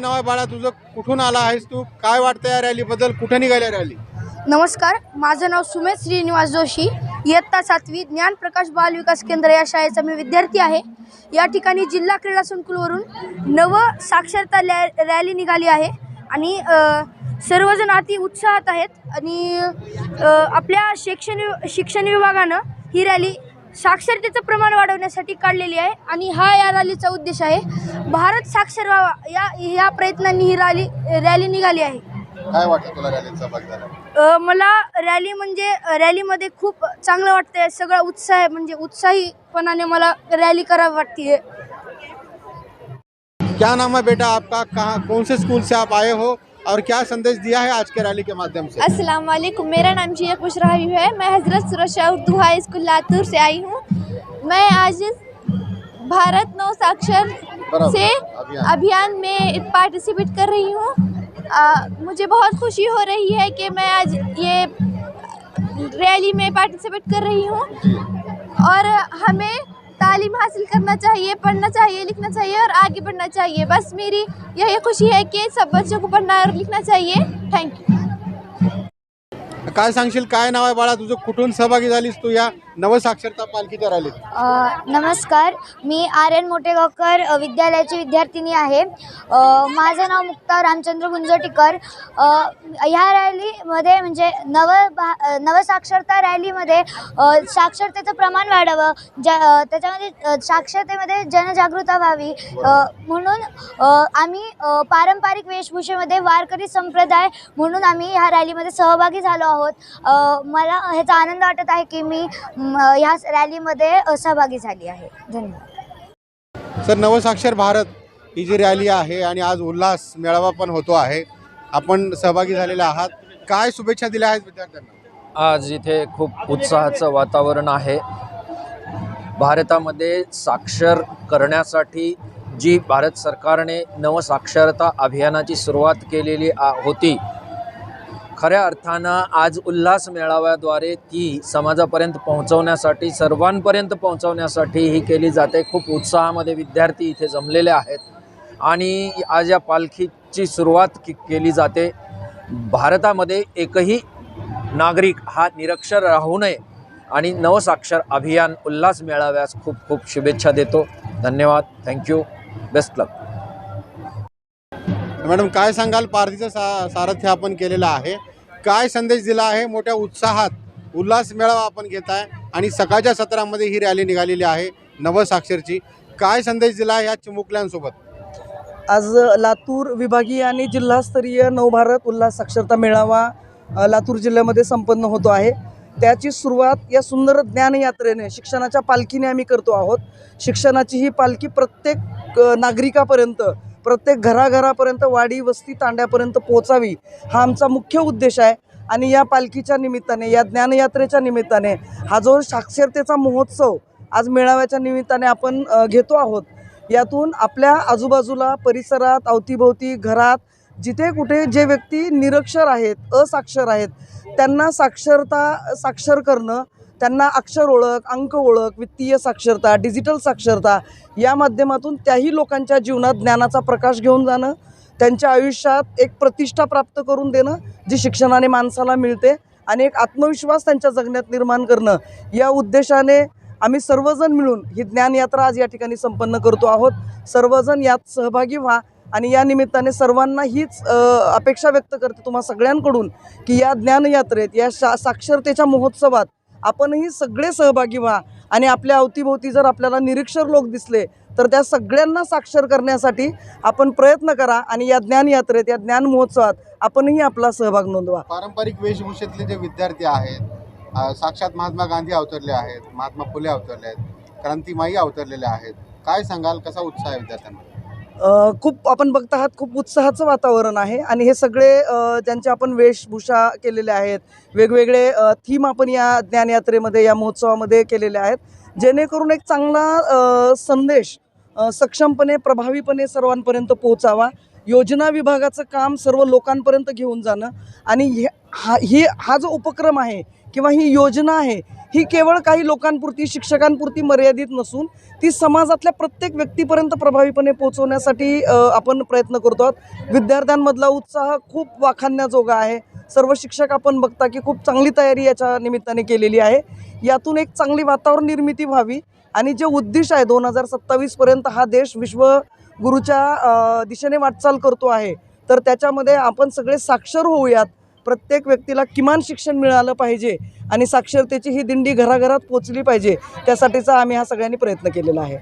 नाव आहे बाळा? तुझं कुठून आला आहेस तू? काय वाटतं या रॅलीबद्दल? कुठं निघाल्या रॅली? नमस्कार माझं नाव सुमेध श्रीनिवास जोशी. इयत्ता सातवी ज्ञानप्रकाश बाल विकास केंद्र या शाळेचा मी विद्यार्थी आहे. या ठिकाणी जिल्हा क्रीडा संकुलवरून नव साक्षरता लॅ रॅली निघाली आहे. आणि सर्वजण अति उत्साहात आहेत. आणि आपल्या शैक्षणिक शिक्षण विभागानं ही रॅली साक्षरतेचं प्रमाण वाढवण्यासाठी काढलेली आहे आणि हा या रॅलीचा उद्देश आहे. भारत साक्षर व्हावा या या प्रयत्नांनी ही रॅली रॅली निघाली आहे. काय वाटतं तुला रॅलीत सहभाग झाला? अ, मला रॅली म्हणजे रॅलीमध्ये खूप चांगलं वाटतंय सगळा उत्साह आहे म्हणजे उत्साहीपणाने मला रॅली करावी वाटते क्या नाम है बेटा आपका? कहाँ कौन से स्कूल से आप आए हो? और क्या संदेश दिया है आज के रैली के माध्यम से? अस्सलाम वालेकुम मेरा नाम जिया हबीब है। मैं हज़रत सुरक्षा उर्दू हाई स्कूल लातूर से आई हूँ। मैं आज भारत नौ साक्षर से अभियान। अभियान में पार्टिसिपेट कर रही हूँ। मुझे बहुत खुशी हो रही है कि मैं आज ये रैली में पार्टिसिपेट कर रही हूँ। और हमें तालीम हासिल करना चाहिए पढ़ना चाहिए लिखना चाहिए और आगे बढ़ना चाहिए। बस मेरी यही खुशी है कि सब बच्चों को पढ़ना और लिखना चाहिए। थैंक यू काय सांगशील? काय नाव आहे बाळा? तुझं कुठून सहभागी झालीस तू या? नवसाक्षरता पालखीच्या रॅलीत अ, नमस्कार. मी आर एन मोठेगावकर अ, विद्यालयाची विद्यार्थिनी आहे. अ, माझं नाव मुक्ता रामचंद्र गुंजोटीकर. अ, ह्या रॅलीमध्ये म्हणजे नव भा अ, नवसाक्षरता रॅलीमध्ये अ, साक्षरतेचं प्रमाण वाढावं. ज्या अ, त्याच्यामध्ये अ, साक्षरतेमध्ये जनजागृता व्हावी. अ, म्हणून अ, आम्ही अ, पारंपरिक वेशभूषेमध्ये वारकरी संप्रदाय म्हणून आम्ही ह्या रॅलीमध्ये सहभागी झालो आहोत. अ, मला ह्याचा आनंद वाटत आहे की मी म, ह्या रॅलीमध्ये सहभागी झाली आहे. धन्यवाद. सर नवसाक्षर भारत ही जी रॅली आहे आणि आज उल्हास मेळावा पण होतो आहे. आपण सहभागी झालेले आहात. काय शुभेच्छा दिल्या आहेत विद्यार्थ्यांना? आज इथे खूप उत्साहाचं वातावरण आहे. भारतामध्ये साक्षर करण्यासाठी जी भारत सरकारने नवसाक्षरता अभियानाची सुरुवात केलेली होती खऱ्या अर्थानं आज उल्हास मेळाव्याद्वारे ती समाजापर्यंत पोहोचवण्यासाठी सर्वांपर्यंत पोहोचवण्यासाठी ही केली जाते. खूप उत्साहामध्ये विद्यार्थी इथे जमलेले आहेत. आणि आज या पालखीची सुरुवात के केली जाते. भारतामध्ये एकही नागरिक हा निरक्षर राहू नये आणि नवसाक्षर अभियान उल्हास मेळाव्यास खूप खूप शुभेच्छा देतो. धन्यवाद. थँक्यू बेस्ट लक मॅडम काय सांगाल? पारधीचं सा सारथ्य आपण केलेलं आहे. काय संदेश दिला आहे? मोठ्या उत्साहात उल्हास मेळावा आपण घेत आहे आणि सकाळच्या सत्रामध्ये ही रॅली निघालेली आहे नवसाक्षरची. काय संदेश दिला आहे या चिमुकल्यांसोबत? आज लातूर विभागीय आणि जिल्हास्तरीय नवभारत उल्हास साक्षरता मेळावा लातूर जिल्ह्यामध्ये संपन्न होतो आहे. त्याची सुरुवात या सुंदर ज्ञानयात्रेने शिक्षणाच्या पालखीने आम्ही करतो आहोत. शिक्षणाची ही पालखी प्रत्येक नागरिकापर्यंत प्रत्येक घराघरापर्यंत वाडी वस्ती तांड्यापर्यंत पोचावी हा आमचा मुख्य उद्देश आहे. आणि या पालखीच्या निमित्ताने या ज्ञानयात्रेच्या निमित्ताने हा जो साक्षरतेचा महोत्सव आज मेळाव्याच्या निमित्ताने आपण घेतो आहोत यातून आपल्या आजूबाजूला परिसरात अवतीभोवती घरात जिथे कुठे जे व्यक्ती निरक्षर आहेत असाक्षर आहेत त्यांना साक्षरता साक्षर करणं त्यांना अक्षर ओळख अंक ओळख वित्तीय साक्षरता डिजिटल साक्षरता या माध्यमातून त्याही लोकांच्या जीवनात ज्ञानाचा प्रकाश घेऊन जाणं त्यांच्या आयुष्यात एक प्रतिष्ठा प्राप्त करून देणं जी शिक्षणाने माणसाला मिळते आणि एक आत्मविश्वास त्यांच्या जगण्यात निर्माण करणं. या उद्देशाने आम्ही सर्वजण मिळून ही ज्ञानयात्रा आज या ठिकाणी संपन्न करतो आहोत. सर्वजण यात सहभागी व्हा आणि या निमित्ताने सर्वांना हीच अपेक्षा व्यक्त करते तुम्हा सगळ्यांकडून की या ज्ञानयात्रेत या शा साक्षरतेच्या महोत्सवात आपणही सगळे सहभागी व्हा. आणि आपल्या अवतीभोवती जर आपल्याला निरीक्षर लोक दिसले तर त्या सगळ्यांना साक्षर करण्यासाठी आपण प्रयत्न करा आणि या ज्ञानयात्रेत या ज्ञान महोत्सवात आपणही आपला सहभाग नोंदवा. पारंपरिक वेशभूषेतले जे विद्यार्थी आहेत साक्षात महात्मा गांधी अवतरले आहेत महात्मा फुले अवतरले आहेत क्रांतिमाई अवतरलेल्या आहेत. काय सांगाल? कसा उत्साह आहे विद्यार्थ्यांना खूप आपण बघत आहात खूप उत्साहाचं वातावरण आहे आणि हे सगळे ज्यांचे आपण वेशभूषा केलेले आहेत वेगवेगळे थीम आपण या ज्ञानयात्रेमध्ये या महोत्सवामध्ये केलेले आहेत. जेणेकरून एक चांगला संदेश सक्षमपणे प्रभावीपणे सर्वांपर्यंत पोहोचावा. योजना विभागाचं काम सर्व लोकांपर्यंत घेऊन जाणं आणि हे हा ही हा जो उपक्रम आहे किंवा ही योजना आहे ही केवळ काही लोकांपुरती शिक्षकांपुरती मर्यादित नसून ती समाजातल्या प्रत्येक व्यक्तीपर्यंत प्रभावीपणे पोहोचवण्यासाठी आपण प्रयत्न करतो आहोत. विद्यार्थ्यांमधला उत्साह खूप वाखाणण्याजोगा आहे. सर्व शिक्षक आपण बघता की खूप चांगली तयारी याच्या निमित्ताने केलेली आहे. यातून एक चांगली वातावरण निर्मिती व्हावी आणि जे उद्दिष्ट आहे दोन हजार सत्तावीसपर्यंत हा देश विश्वगुरूच्या दिशेने वाटचाल करतो आहे तर त्याच्यामध्ये आपण सगळे साक्षर होऊयात. प्रत्येक व्यक्तीला किमान शिक्षण मिळालं पाहिजे आणि साक्षरतेची ही दिंडी घराघरात पोचली पाहिजे त्यासाठीचा आम्ही हा सगळ्यांनी प्रयत्न केलेला आहे.